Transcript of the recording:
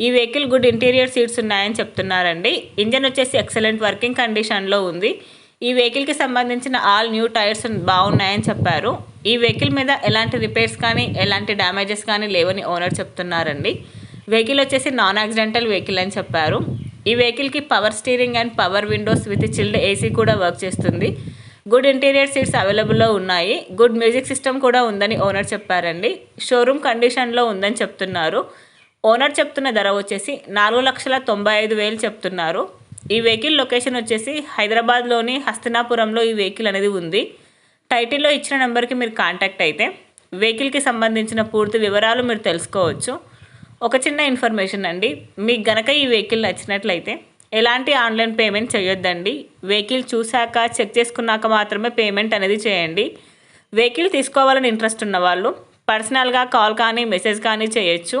ఈ vehicle good interior seats ఉన్నాయని చెప్తున్నారండి. ఇంజన్ వచ్చేసి ఎక్సలెంట్ వర్కింగ్ కండిషన్లో ఉంది. ఈ వెహికల్కి సంబంధించిన ఆల్ న్యూ టైర్స్ బాగున్నాయని చెప్పారు. ఈ వెహికల్ మీద ఎలాంటి రిపేర్స్ కానీ ఎలాంటి డ్యామేజెస్ కానీ లేవని ఓనర్ చెప్తున్నారండి. వెహికల్ వచ్చేసి నాన్ యాక్సిడెంటల్ వెహికల్ అని చెప్పారు. ఈ వెహికల్కి power steering and power windows with chilled AC కూడా వర్క్ చేస్తుంది. గుడ్ ఇంటీరియర్ సీట్స్ అవైలబుల్లో ఉన్నాయి. గుడ్ మ్యూజిక్ సిస్టమ్ కూడా ఉందని ఓనర్ చెప్పారండి. షోరూమ్ కండిషన్లో ఉందని చెప్తున్నారు. ఓనర్ చెప్తున్న ధర వచ్చేసి నాలుగు లక్షల తొంభై ఐదు వేలు చెప్తున్నారు. ఈ వెహికల్ లొకేషన్ వచ్చేసి హైదరాబాద్లోని హస్తినాపురంలో ఈ వెహికల్ అనేది ఉంది. టైటిల్లో ఇచ్చిన నెంబర్కి మీరు కాంటాక్ట్ అయితే వెహికల్కి సంబంధించిన పూర్తి వివరాలు మీరు తెలుసుకోవచ్చు. ఒక చిన్న ఇన్ఫర్మేషన్ అండి మీకు గనక ఈ వెహికల్ నచ్చినట్లయితే ఎలాంటి ఆన్లైన్ పేమెంట్ చేయొద్దండి. వెహికల్ చూశాక చెక్ చేసుకున్నాక మాత్రమే పేమెంట్ అనేది చేయండి. వెహికల్ తీసుకోవాలని ఇంట్రెస్ట్ ఉన్న వాళ్ళు పర్సనల్గా కాల్ కానీ మెసేజ్ కానీ చేయొచ్చు.